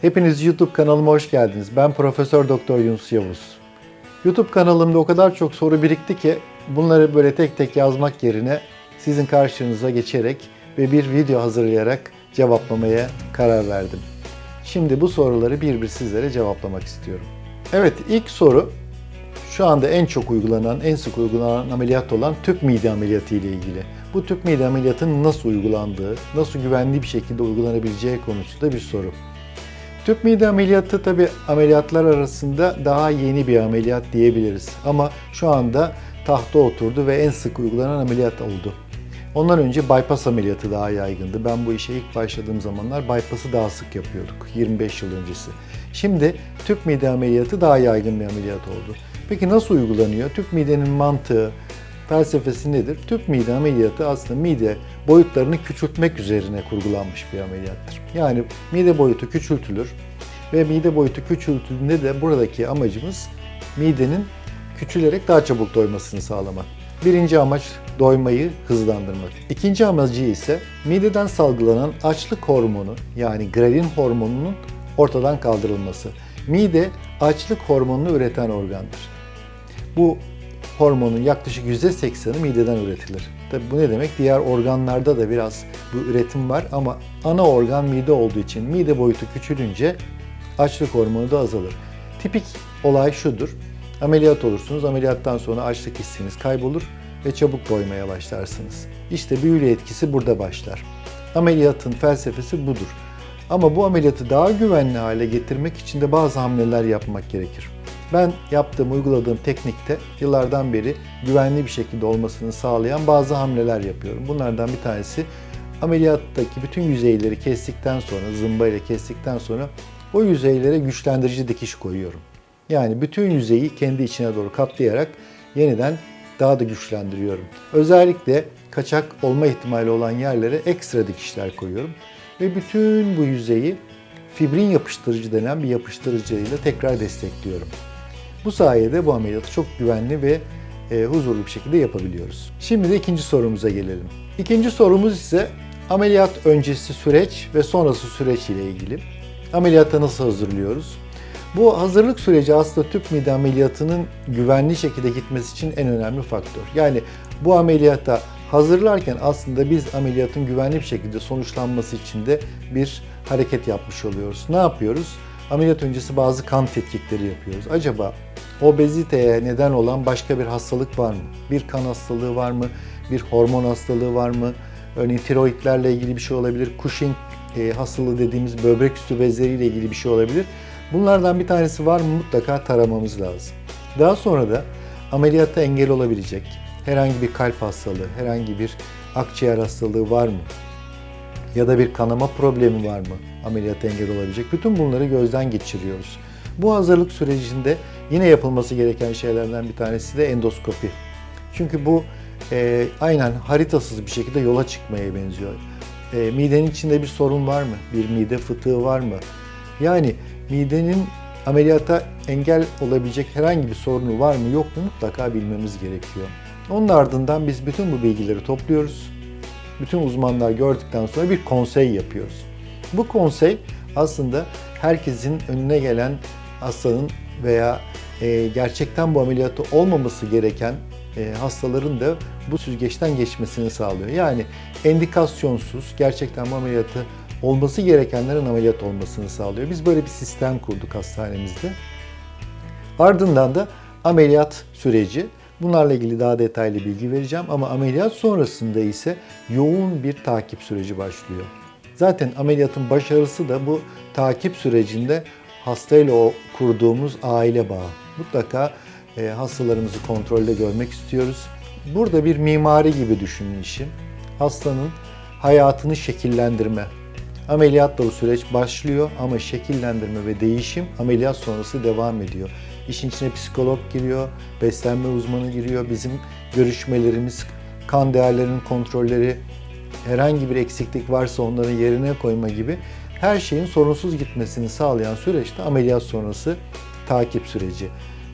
Hepiniz YouTube kanalıma hoş geldiniz. Ben Profesör Doktor Yunus Yavuz. YouTube kanalımda o kadar çok soru birikti ki bunları böyle tek tek yazmak yerine sizin karşınıza geçerek ve bir video hazırlayarak cevaplamaya karar verdim. Şimdi bu soruları bir bir sizlere cevaplamak istiyorum. Evet ilk soru şu anda en çok uygulanan, en sık uygulanan ameliyat olan tüp mide ameliyatı ile ilgili. Bu tüp mide ameliyatının nasıl uygulandığı, nasıl güvenli bir şekilde uygulanabileceği konusunda bir soru. Tüp mide ameliyatı tabi ameliyatlar arasında daha yeni bir ameliyat diyebiliriz. Ama şu anda tahta oturdu ve en sık uygulanan ameliyat oldu. Ondan önce bypass ameliyatı daha yaygındı. Ben bu işe ilk başladığım zamanlar bypass'ı daha sık yapıyorduk. 25 yıl öncesi. Şimdi tüp mide ameliyatı daha yaygın bir ameliyat oldu. Peki nasıl uygulanıyor? Tüp midenin mantığı, felsefesi nedir? Tüp mide ameliyatı aslında mide boyutlarını küçültmek üzerine kurgulanmış bir ameliyattır. Yani mide boyutu küçültülür ve mide boyutu küçültüldüğünde de buradaki amacımız midenin küçülerek daha çabuk doymasını sağlamak. Birinci amaç doymayı hızlandırmak. İkinci amacı ise mideden salgılanan açlık hormonu yani grelin hormonunun ortadan kaldırılması. Mide açlık hormonunu üreten organdır. Bu hormonun yaklaşık %80'i mideden üretilir. Tabi bu ne demek? Diğer organlarda da biraz bu üretim var ama ana organ mide olduğu için mide boyutu küçülünce açlık hormonu da azalır. Tipik olay şudur. Ameliyat olursunuz. Ameliyattan sonra açlık hissiniz kaybolur ve çabuk doymaya başlarsınız. İşte büyülü etkisi burada başlar. Ameliyatın felsefesi budur. Ama bu ameliyatı daha güvenli hale getirmek için de bazı hamleler yapmak gerekir. Ben yaptığım, uyguladığım teknikte yıllardan beri güvenli bir şekilde olmasını sağlayan bazı hamleler yapıyorum. Bunlardan bir tanesi ameliyattaki bütün yüzeyleri kestikten sonra, zımba ile kestikten sonra o yüzeylere güçlendirici dikiş koyuyorum. Yani bütün yüzeyi kendi içine doğru katlayarak yeniden daha da güçlendiriyorum. Özellikle kaçak olma ihtimali olan yerlere ekstra dikişler koyuyorum. Ve bütün bu yüzeyi fibrin yapıştırıcı denen bir yapıştırıcıyla tekrar destekliyorum. Bu sayede bu ameliyatı çok güvenli ve e, huzurlu bir şekilde yapabiliyoruz. Şimdi de ikinci sorumuza gelelim. İkinci sorumuz ise ameliyat öncesi süreç ve sonrası süreç ile ilgili. Ameliyata nasıl hazırlıyoruz? Bu hazırlık süreci aslında tüp mide ameliyatının güvenli şekilde gitmesi için en önemli faktör. Yani bu ameliyata hazırlarken aslında biz ameliyatın güvenli bir şekilde sonuçlanması için de bir hareket yapmış oluyoruz. Ne yapıyoruz? Ameliyat öncesi bazı kan tetkikleri yapıyoruz. Acaba obeziteye neden olan başka bir hastalık var mı? Bir kan hastalığı var mı? Bir hormon hastalığı var mı? Örneğin tiroidlerle ilgili bir şey olabilir. Cushing e, hastalığı dediğimiz böbrek üstü bezleriyle ilgili bir şey olabilir. Bunlardan bir tanesi var mı mutlaka taramamız lazım. Daha sonra da ameliyatta engel olabilecek herhangi bir kalp hastalığı, herhangi bir akciğer hastalığı var mı? Ya da bir kanama problemi var mı? Ameliyata engel olabilecek. Bütün bunları gözden geçiriyoruz. Bu hazırlık sürecinde yine yapılması gereken şeylerden bir tanesi de endoskopi. Çünkü bu e, aynen haritasız bir şekilde yola çıkmaya benziyor. E, midenin içinde bir sorun var mı? Bir mide fıtığı var mı? Yani midenin ameliyata engel olabilecek herhangi bir sorunu var mı yok mu mutlaka bilmemiz gerekiyor. Onun ardından biz bütün bu bilgileri topluyoruz. Bütün uzmanlar gördükten sonra bir konsey yapıyoruz. Bu konsey aslında herkesin önüne gelen hastanın veya e, gerçekten bu ameliyatı olmaması gereken e, hastaların da bu süzgeçten geçmesini sağlıyor. Yani endikasyonsuz gerçekten bu ameliyatı olması gerekenlerin ameliyat olmasını sağlıyor. Biz böyle bir sistem kurduk hastanemizde. Ardından da ameliyat süreci. Bunlarla ilgili daha detaylı bilgi vereceğim ama ameliyat sonrasında ise yoğun bir takip süreci başlıyor. Zaten ameliyatın başarısı da bu takip sürecinde hastayla o kurduğumuz aile bağı. Mutlaka e, hastalarımızı kontrolde görmek istiyoruz. Burada bir mimari gibi düşünün işi. Hastanın hayatını şekillendirme. Ameliyatla bu süreç başlıyor ama şekillendirme ve değişim ameliyat sonrası devam ediyor. İşin içine psikolog giriyor, beslenme uzmanı giriyor, bizim görüşmelerimiz, kan değerlerinin kontrolleri, herhangi bir eksiklik varsa onların yerine koyma gibi her şeyin sorunsuz gitmesini sağlayan süreçte ameliyat sonrası takip süreci.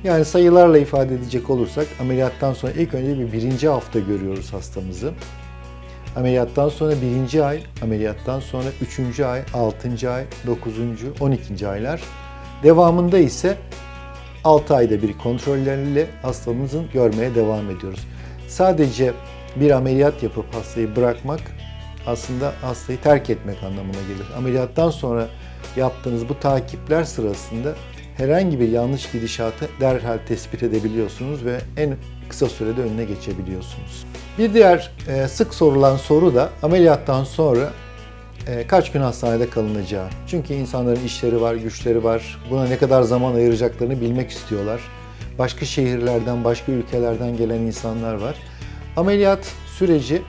Yani sayılarla ifade edecek olursak ameliyattan sonra ilk önce bir birinci hafta görüyoruz hastamızı. Ameliyattan sonra birinci ay, ameliyattan sonra üçüncü ay, altıncı ay, dokuzuncu, on ikinci aylar. Devamında ise 6 ayda bir kontrolleriyle hastamızın görmeye devam ediyoruz. Sadece bir ameliyat yapıp hastayı bırakmak aslında hastayı terk etmek anlamına gelir. Ameliyattan sonra yaptığınız bu takipler sırasında herhangi bir yanlış gidişatı derhal tespit edebiliyorsunuz ve en kısa sürede önüne geçebiliyorsunuz. Bir diğer e, sık sorulan soru da ameliyattan sonra kaç gün hastanede kalınacağı. Çünkü insanların işleri var, güçleri var. Buna ne kadar zaman ayıracaklarını bilmek istiyorlar. Başka şehirlerden, başka ülkelerden gelen insanlar var. Ameliyat süreci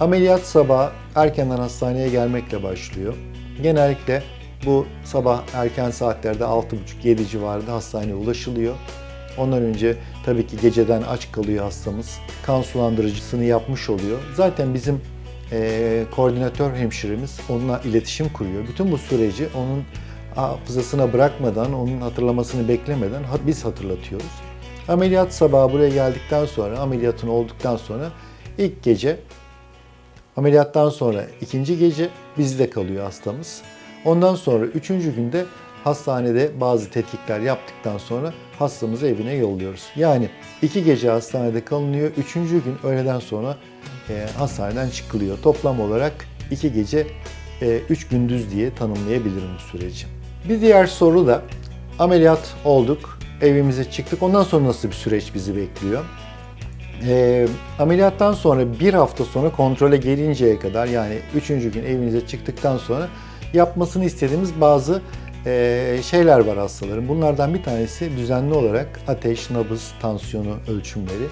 ameliyat sabah erkenden hastaneye gelmekle başlıyor. Genellikle bu sabah erken saatlerde 6.30-7 civarında hastaneye ulaşılıyor. Ondan önce tabii ki geceden aç kalıyor hastamız. Kan sulandırıcısını yapmış oluyor. Zaten bizim e, koordinatör hemşiremiz onunla iletişim kuruyor. Bütün bu süreci onun hafızasına bırakmadan, onun hatırlamasını beklemeden biz hatırlatıyoruz. Ameliyat sabahı buraya geldikten sonra, ameliyatın olduktan sonra ilk gece, ameliyattan sonra ikinci gece bizde kalıyor hastamız. Ondan sonra üçüncü günde hastanede bazı tetkikler yaptıktan sonra hastamızı evine yolluyoruz. Yani iki gece hastanede kalınıyor, üçüncü gün öğleden sonra e, hastaneden çıkılıyor. Toplam olarak iki gece, e, üç gündüz diye tanımlayabilirim bu süreci. Bir diğer soru da ameliyat olduk, evimize çıktık. Ondan sonra nasıl bir süreç bizi bekliyor? E, ameliyattan sonra bir hafta sonra kontrole gelinceye kadar yani üçüncü gün evinize çıktıktan sonra yapmasını istediğimiz bazı e, şeyler var hastaların. Bunlardan bir tanesi düzenli olarak ateş, nabız, tansiyonu ölçümleri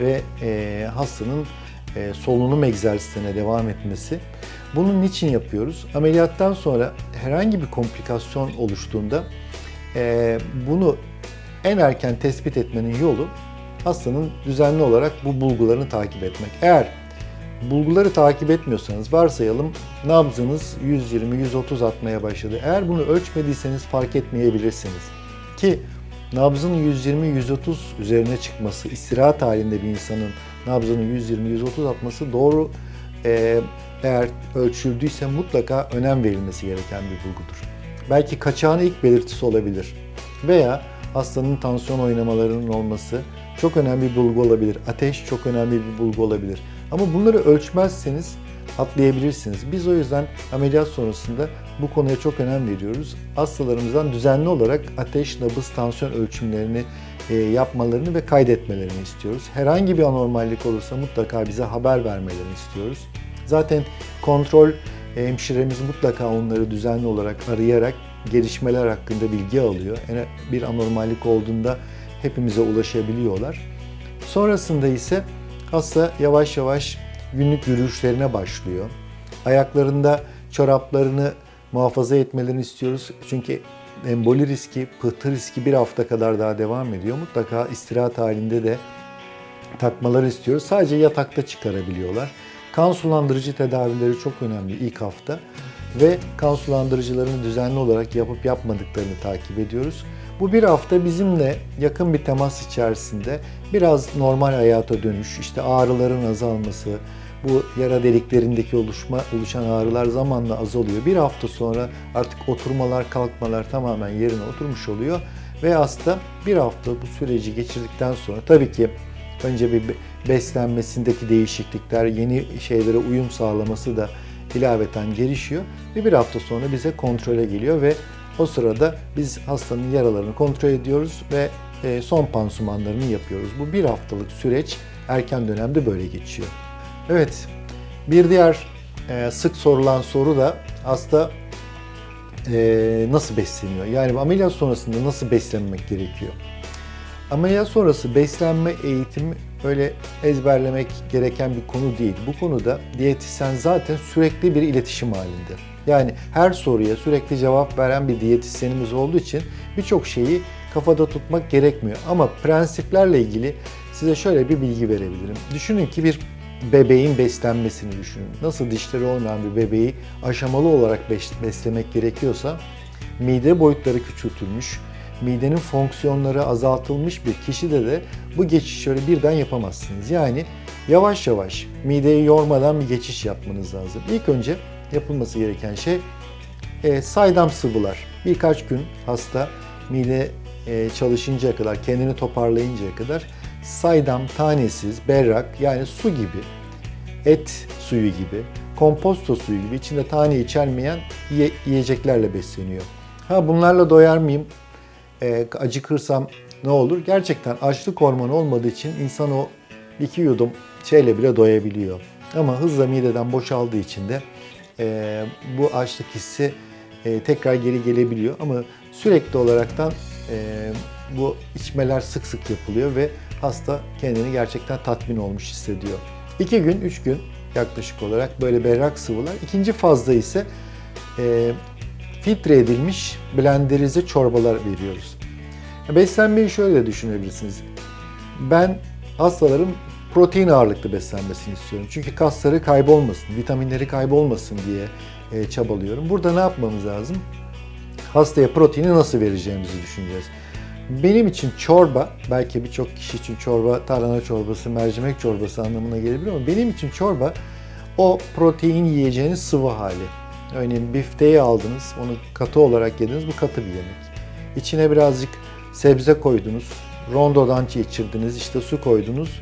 ve e, hastanın e, solunum egzersizlerine devam etmesi. Bunun niçin yapıyoruz? Ameliyattan sonra herhangi bir komplikasyon oluştuğunda e, bunu en erken tespit etmenin yolu hastanın düzenli olarak bu bulgularını takip etmek. Eğer bulguları takip etmiyorsanız varsayalım nabzınız 120-130 atmaya başladı. Eğer bunu ölçmediyseniz fark etmeyebilirsiniz. Ki nabzın 120-130 üzerine çıkması, istirahat halinde bir insanın nabzının 120-130 atması doğru e, eğer ölçüldüyse mutlaka önem verilmesi gereken bir bulgudur. Belki kaçağın ilk belirtisi olabilir. Veya hastanın tansiyon oynamalarının olması çok önemli bir bulgu olabilir. Ateş çok önemli bir bulgu olabilir. Ama bunları ölçmezseniz atlayabilirsiniz. Biz o yüzden ameliyat sonrasında bu konuya çok önem veriyoruz. Hastalarımızdan düzenli olarak ateş, nabız, tansiyon ölçümlerini yapmalarını ve kaydetmelerini istiyoruz. Herhangi bir anormallik olursa mutlaka bize haber vermelerini istiyoruz. Zaten kontrol e, hemşiremiz mutlaka onları düzenli olarak arayarak gelişmeler hakkında bilgi alıyor. Yani bir anormallik olduğunda hepimize ulaşabiliyorlar. Sonrasında ise hasta yavaş yavaş günlük yürüyüşlerine başlıyor. Ayaklarında çoraplarını muhafaza etmelerini istiyoruz. Çünkü emboli riski, pıhtı riski bir hafta kadar daha devam ediyor. Mutlaka istirahat halinde de takmalar istiyoruz. Sadece yatakta çıkarabiliyorlar. Kan sulandırıcı tedavileri çok önemli ilk hafta ve kan sulandırıcılarını düzenli olarak yapıp yapmadıklarını takip ediyoruz. Bu bir hafta bizimle yakın bir temas içerisinde biraz normal hayata dönüş, işte ağrıların azalması, bu yara deliklerindeki oluşma, oluşan ağrılar zamanla azalıyor. Bir hafta sonra artık oturmalar, kalkmalar tamamen yerine oturmuş oluyor. Ve hasta bir hafta bu süreci geçirdikten sonra tabii ki önce bir beslenmesindeki değişiklikler, yeni şeylere uyum sağlaması da ilaveten gelişiyor. Ve bir hafta sonra bize kontrole geliyor ve o sırada biz hastanın yaralarını kontrol ediyoruz ve e, son pansumanlarını yapıyoruz. Bu bir haftalık süreç erken dönemde böyle geçiyor. Evet, bir diğer e, sık sorulan soru da hasta e, nasıl besleniyor? Yani ameliyat sonrasında nasıl beslenmek gerekiyor? Ameliyat sonrası beslenme eğitimi öyle ezberlemek gereken bir konu değil. Bu konuda diyetisyen zaten sürekli bir iletişim halinde. Yani her soruya sürekli cevap veren bir diyetisyenimiz olduğu için birçok şeyi kafada tutmak gerekmiyor. Ama prensiplerle ilgili size şöyle bir bilgi verebilirim. Düşünün ki bir bebeğin beslenmesini düşünün. Nasıl dişleri olmayan bir bebeği aşamalı olarak beslemek gerekiyorsa mide boyutları küçültülmüş, midenin fonksiyonları azaltılmış bir kişide de bu geçiş şöyle birden yapamazsınız. Yani yavaş yavaş mideyi yormadan bir geçiş yapmanız lazım. İlk önce yapılması gereken şey e, saydam sıvılar. Birkaç gün hasta mide e, çalışıncaya kadar, kendini toparlayıncaya kadar saydam, tanesiz, berrak yani su gibi, et suyu gibi, komposto suyu gibi içinde tane içermeyen yiye- yiyeceklerle besleniyor. Ha bunlarla doyar mıyım? E, acıkırsam ne olur? Gerçekten açlık hormonu olmadığı için insan o iki yudum şeyle bile doyabiliyor. Ama hızla mideden boşaldığı için de e, bu açlık hissi e, tekrar geri gelebiliyor. Ama sürekli olaraktan e, bu içmeler sık sık yapılıyor ve hasta kendini gerçekten tatmin olmuş hissediyor. İki gün, üç gün yaklaşık olarak böyle berrak sıvılar. İkinci fazda ise e, filtre edilmiş blenderize çorbalar veriyoruz. Beslenmeyi şöyle düşünebilirsiniz. Ben hastaların protein ağırlıklı beslenmesini istiyorum. Çünkü kasları kaybolmasın, vitaminleri kaybolmasın diye e, çabalıyorum. Burada ne yapmamız lazım? Hastaya proteini nasıl vereceğimizi düşüneceğiz. Benim için çorba, belki birçok kişi için çorba, tarhana çorbası, mercimek çorbası anlamına gelebilir ama benim için çorba o protein yiyeceğiniz sıvı hali. Örneğin bifteyi aldınız, onu katı olarak yediniz, bu katı bir yemek. İçine birazcık sebze koydunuz, rondodan geçirdiniz, işte su koydunuz.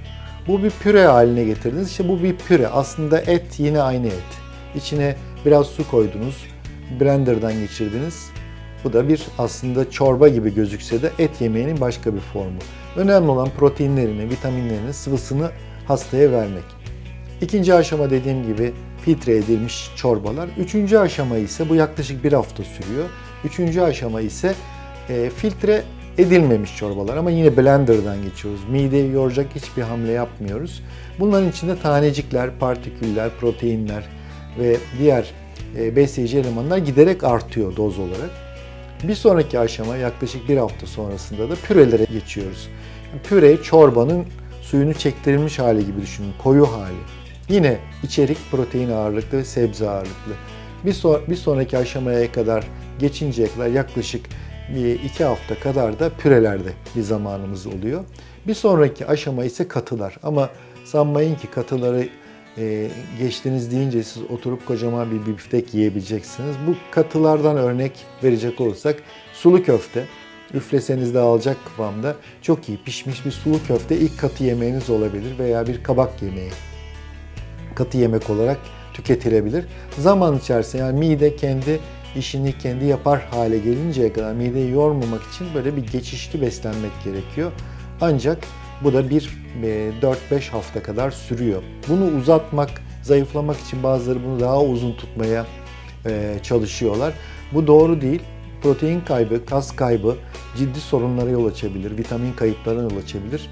Bu bir püre haline getirdiniz. İşte bu bir püre. Aslında et yine aynı et. İçine biraz su koydunuz, blenderdan geçirdiniz. Bu da bir aslında çorba gibi gözükse de et yemeğinin başka bir formu. Önemli olan proteinlerini, vitaminlerini, sıvısını hastaya vermek. İkinci aşama dediğim gibi filtre edilmiş çorbalar. Üçüncü aşama ise bu yaklaşık bir hafta sürüyor. Üçüncü aşama ise e, filtre edilmemiş çorbalar ama yine blenderdan geçiyoruz. Mideyi yoracak hiçbir hamle yapmıyoruz. Bunların içinde tanecikler, partiküller, proteinler ve diğer e, besleyici elemanlar giderek artıyor doz olarak. Bir sonraki aşama yaklaşık bir hafta sonrasında da pürelere geçiyoruz. Püre çorbanın suyunu çektirilmiş hali gibi düşünün, koyu hali. Yine içerik protein ağırlıklı ve sebze ağırlıklı. Bir, so- bir sonraki aşamaya kadar geçinceye kadar yaklaşık bir iki hafta kadar da pürelerde bir zamanımız oluyor. Bir sonraki aşama ise katılar. Ama sanmayın ki katıları e, geçtiniz deyince siz oturup kocaman bir biftek yiyebileceksiniz. Bu katılardan örnek verecek olursak sulu köfte, üfleseniz de alacak kıvamda çok iyi pişmiş bir sulu köfte ilk katı yemeğiniz olabilir veya bir kabak yemeği katı yemek olarak tüketilebilir. Zaman içerisinde yani mide kendi işini kendi yapar hale gelinceye kadar mideyi yormamak için böyle bir geçişli beslenmek gerekiyor. Ancak bu da bir e, 4-5 hafta kadar sürüyor. Bunu uzatmak, zayıflamak için bazıları bunu daha uzun tutmaya e, çalışıyorlar. Bu doğru değil. Protein kaybı, kas kaybı ciddi sorunlara yol açabilir, vitamin kayıplarına yol açabilir.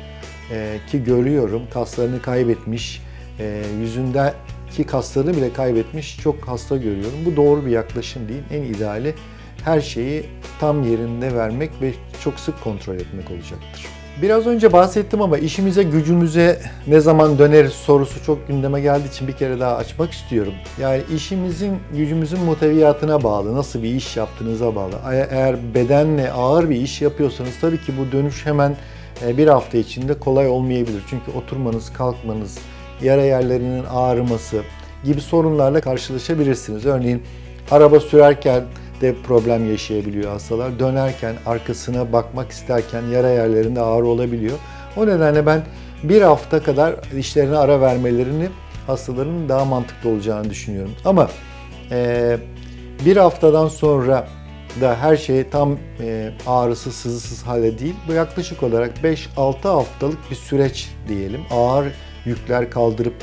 E, ki görüyorum kaslarını kaybetmiş, e, yüzündeki kaslarını bile kaybetmiş çok hasta görüyorum. Bu doğru bir yaklaşım değil. En ideali her şeyi tam yerinde vermek ve çok sık kontrol etmek olacaktır. Biraz önce bahsettim ama işimize gücümüze ne zaman döneriz sorusu çok gündeme geldiği için bir kere daha açmak istiyorum. Yani işimizin gücümüzün muhteviyatına bağlı, nasıl bir iş yaptığınıza bağlı. Eğer bedenle ağır bir iş yapıyorsanız tabii ki bu dönüş hemen e, bir hafta içinde kolay olmayabilir. Çünkü oturmanız, kalkmanız, yara yerlerinin ağrıması gibi sorunlarla karşılaşabilirsiniz. Örneğin araba sürerken de problem yaşayabiliyor hastalar. Dönerken, arkasına bakmak isterken yara yerlerinde ağrı olabiliyor. O nedenle ben bir hafta kadar işlerine ara vermelerini hastaların daha mantıklı olacağını düşünüyorum. Ama eee, bir haftadan sonra da her şey tam e, ağrısız, sızısız hale değil. Bu yaklaşık olarak 5-6 haftalık bir süreç diyelim. Ağır yükler kaldırıp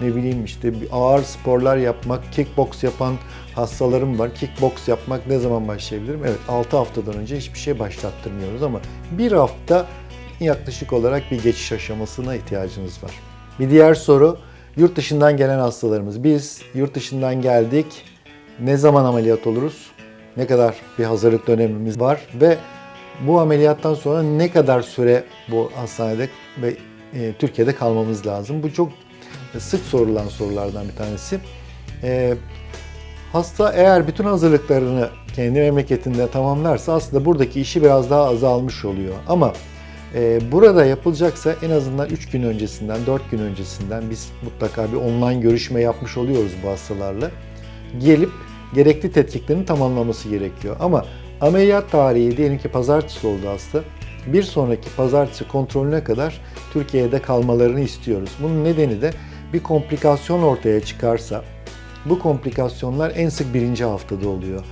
ne bileyim işte bir ağır sporlar yapmak, kickbox yapan hastalarım var. Kickbox yapmak ne zaman başlayabilirim? Evet 6 haftadan önce hiçbir şey başlattırmıyoruz ama bir hafta yaklaşık olarak bir geçiş aşamasına ihtiyacınız var. Bir diğer soru yurt dışından gelen hastalarımız. Biz yurt dışından geldik. Ne zaman ameliyat oluruz? Ne kadar bir hazırlık dönemimiz var ve bu ameliyattan sonra ne kadar süre bu hastanede ve e, Türkiye'de kalmamız lazım? Bu çok sık sorulan sorulardan bir tanesi. E, Hasta eğer bütün hazırlıklarını kendi memleketinde tamamlarsa aslında buradaki işi biraz daha azalmış oluyor. Ama e, burada yapılacaksa en azından 3 gün öncesinden, 4 gün öncesinden biz mutlaka bir online görüşme yapmış oluyoruz bu hastalarla. Gelip gerekli tetkiklerini tamamlaması gerekiyor. Ama ameliyat tarihi diyelim ki pazartesi oldu hasta. Bir sonraki pazartesi kontrolüne kadar Türkiye'de kalmalarını istiyoruz. Bunun nedeni de bir komplikasyon ortaya çıkarsa bu komplikasyonlar en sık birinci haftada oluyor.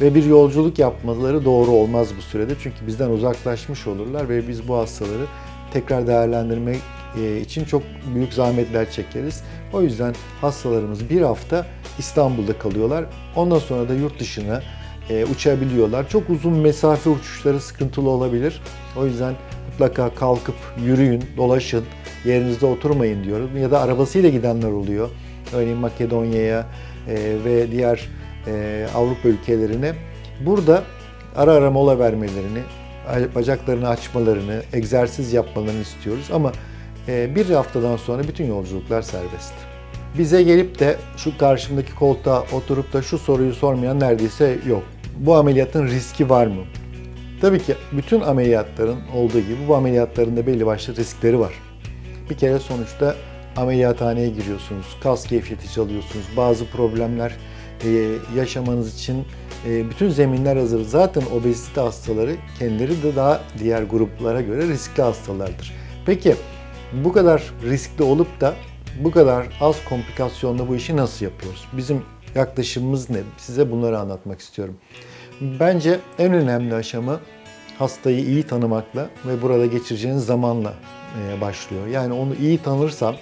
Ve bir yolculuk yapmaları doğru olmaz bu sürede. Çünkü bizden uzaklaşmış olurlar ve biz bu hastaları tekrar değerlendirmek e, için çok büyük zahmetler çekeriz. O yüzden hastalarımız bir hafta İstanbul'da kalıyorlar. Ondan sonra da yurt dışına e, uçabiliyorlar. Çok uzun mesafe uçuşları sıkıntılı olabilir. O yüzden mutlaka kalkıp yürüyün, dolaşın, yerinizde oturmayın diyoruz. Ya da arabasıyla gidenler oluyor. Örneğin Makedonya'ya e, ve diğer e, Avrupa ülkelerine. Burada ara ara mola vermelerini, bacaklarını açmalarını, egzersiz yapmalarını istiyoruz. Ama e, bir haftadan sonra bütün yolculuklar serbest. Bize gelip de şu karşımdaki koltuğa oturup da şu soruyu sormayan neredeyse yok. Bu ameliyatın riski var mı? Tabii ki bütün ameliyatların olduğu gibi bu ameliyatların da belli başlı riskleri var. Bir kere sonuçta ameliyathaneye giriyorsunuz, kas keyfiyeti çalıyorsunuz, bazı problemler e, yaşamanız için e, bütün zeminler hazır. Zaten obezite hastaları kendileri de daha diğer gruplara göre riskli hastalardır. Peki bu kadar riskli olup da bu kadar az komplikasyonla bu işi nasıl yapıyoruz? Bizim yaklaşımımız ne? Size bunları anlatmak istiyorum. Bence en önemli aşama hastayı iyi tanımakla ve burada geçireceğiniz zamanla e, başlıyor. Yani onu iyi tanırsam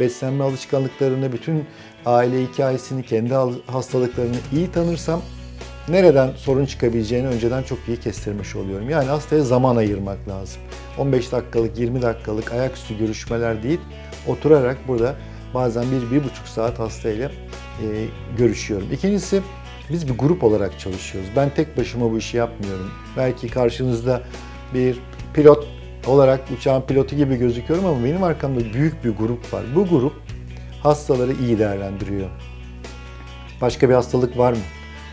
beslenme alışkanlıklarını, bütün aile hikayesini, kendi hastalıklarını iyi tanırsam nereden sorun çıkabileceğini önceden çok iyi kestirmiş oluyorum. Yani hastaya zaman ayırmak lazım. 15 dakikalık, 20 dakikalık ayaküstü görüşmeler değil, oturarak burada bazen bir, bir buçuk saat hastayla e, görüşüyorum. İkincisi, biz bir grup olarak çalışıyoruz. Ben tek başıma bu işi yapmıyorum. Belki karşınızda bir pilot olarak uçağın pilotu gibi gözüküyorum ama benim arkamda büyük bir grup var. Bu grup hastaları iyi değerlendiriyor. Başka bir hastalık var mı?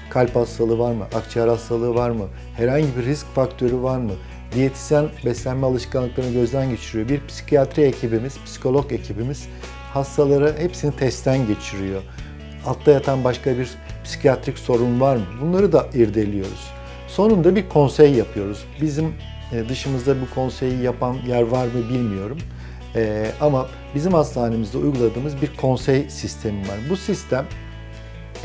Kalp hastalığı var mı? Akciğer hastalığı var mı? Herhangi bir risk faktörü var mı? Diyetisyen beslenme alışkanlıklarını gözden geçiriyor. Bir psikiyatri ekibimiz, psikolog ekibimiz hastaları hepsini testten geçiriyor. Altta yatan başka bir psikiyatrik sorun var mı? Bunları da irdeliyoruz. Sonunda bir konsey yapıyoruz. Bizim dışımızda bu konseyi yapan yer var mı bilmiyorum. Ee, ama bizim hastanemizde uyguladığımız bir konsey sistemi var. Bu sistem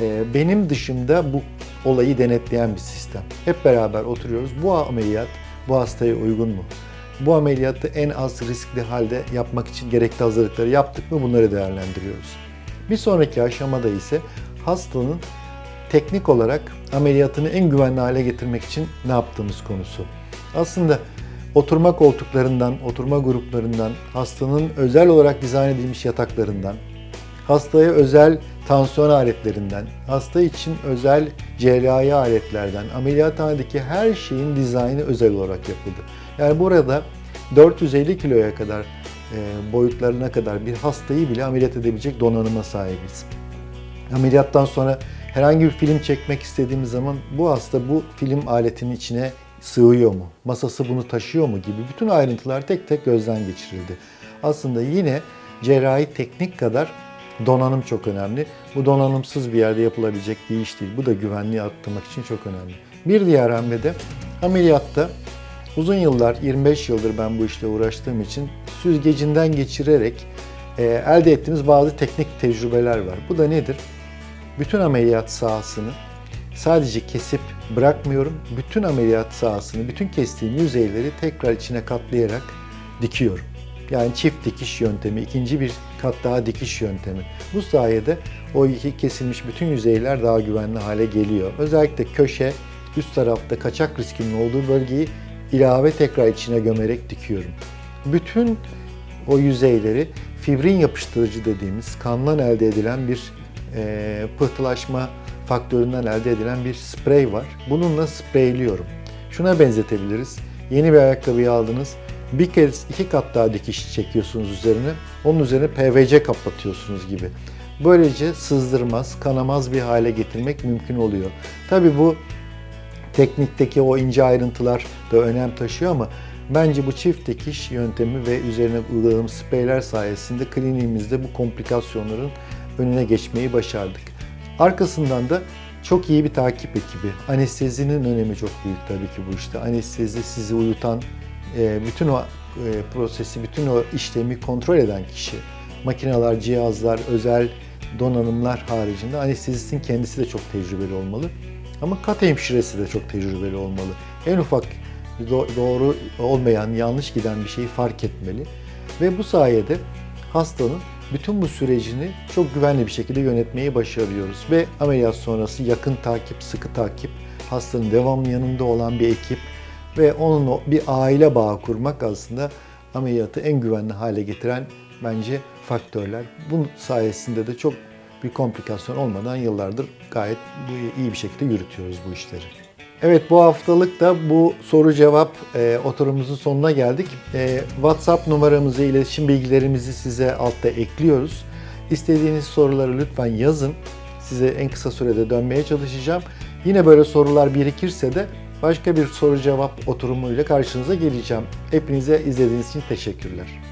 e, benim dışımda bu olayı denetleyen bir sistem. Hep beraber oturuyoruz. Bu ameliyat bu hastaya uygun mu? Bu ameliyatı en az riskli halde yapmak için gerekli hazırlıkları yaptık mı bunları değerlendiriyoruz. Bir sonraki aşamada ise hastanın teknik olarak ameliyatını en güvenli hale getirmek için ne yaptığımız konusu. Aslında oturma koltuklarından, oturma gruplarından, hastanın özel olarak dizayn edilmiş yataklarından, hastaya özel tansiyon aletlerinden, hasta için özel cerrahi aletlerden, ameliyathanedeki her şeyin dizaynı özel olarak yapıldı. Yani burada 450 kiloya kadar e, boyutlarına kadar bir hastayı bile ameliyat edebilecek donanıma sahibiz. Ameliyattan sonra herhangi bir film çekmek istediğimiz zaman bu hasta bu film aletinin içine sığıyor mu? Masası bunu taşıyor mu gibi bütün ayrıntılar tek tek gözden geçirildi. Aslında yine cerrahi teknik kadar donanım çok önemli. Bu donanımsız bir yerde yapılabilecek bir iş değil. Bu da güvenliği arttırmak için çok önemli. Bir diğer hamle de ameliyatta uzun yıllar, 25 yıldır ben bu işle uğraştığım için süzgecinden geçirerek e, elde ettiğimiz bazı teknik tecrübeler var. Bu da nedir? Bütün ameliyat sahasını sadece kesip bırakmıyorum. Bütün ameliyat sahasını, bütün kestiğim yüzeyleri tekrar içine katlayarak dikiyorum. Yani çift dikiş yöntemi, ikinci bir kat daha dikiş yöntemi. Bu sayede o iki kesilmiş bütün yüzeyler daha güvenli hale geliyor. Özellikle köşe, üst tarafta kaçak riskinin olduğu bölgeyi ilave tekrar içine gömerek dikiyorum. Bütün o yüzeyleri fibrin yapıştırıcı dediğimiz kandan elde edilen bir e, pıhtılaşma faktöründen elde edilen bir sprey var. Bununla spreyliyorum. Şuna benzetebiliriz. Yeni bir ayakkabıyı aldınız. Bir kez iki kat daha dikiş çekiyorsunuz üzerine. Onun üzerine PVC kapatıyorsunuz gibi. Böylece sızdırmaz, kanamaz bir hale getirmek mümkün oluyor. Tabii bu teknikteki o ince ayrıntılar da önem taşıyor ama bence bu çift dikiş yöntemi ve üzerine uyguladığımız spreyler sayesinde kliniğimizde bu komplikasyonların önüne geçmeyi başardık. Arkasından da çok iyi bir takip ekibi. Anestezinin önemi çok büyük tabii ki bu işte. Anestezi sizi uyutan, e, bütün o e, prosesi, bütün o işlemi kontrol eden kişi. Makineler, cihazlar, özel donanımlar haricinde anestezistin kendisi de çok tecrübeli olmalı. Ama kat hemşiresi de çok tecrübeli olmalı. En ufak do- doğru olmayan, yanlış giden bir şeyi fark etmeli. Ve bu sayede hastanın bütün bu sürecini çok güvenli bir şekilde yönetmeyi başarıyoruz. Ve ameliyat sonrası yakın takip, sıkı takip, hastanın devamlı yanında olan bir ekip ve onunla bir aile bağı kurmak aslında ameliyatı en güvenli hale getiren bence faktörler. Bunun sayesinde de çok bir komplikasyon olmadan yıllardır gayet iyi bir şekilde yürütüyoruz bu işleri. Evet bu haftalık da bu soru cevap e, oturumumuzun sonuna geldik. E, WhatsApp numaramızı, iletişim bilgilerimizi size altta ekliyoruz. İstediğiniz soruları lütfen yazın. Size en kısa sürede dönmeye çalışacağım. Yine böyle sorular birikirse de başka bir soru cevap oturumuyla karşınıza geleceğim. Hepinize izlediğiniz için teşekkürler.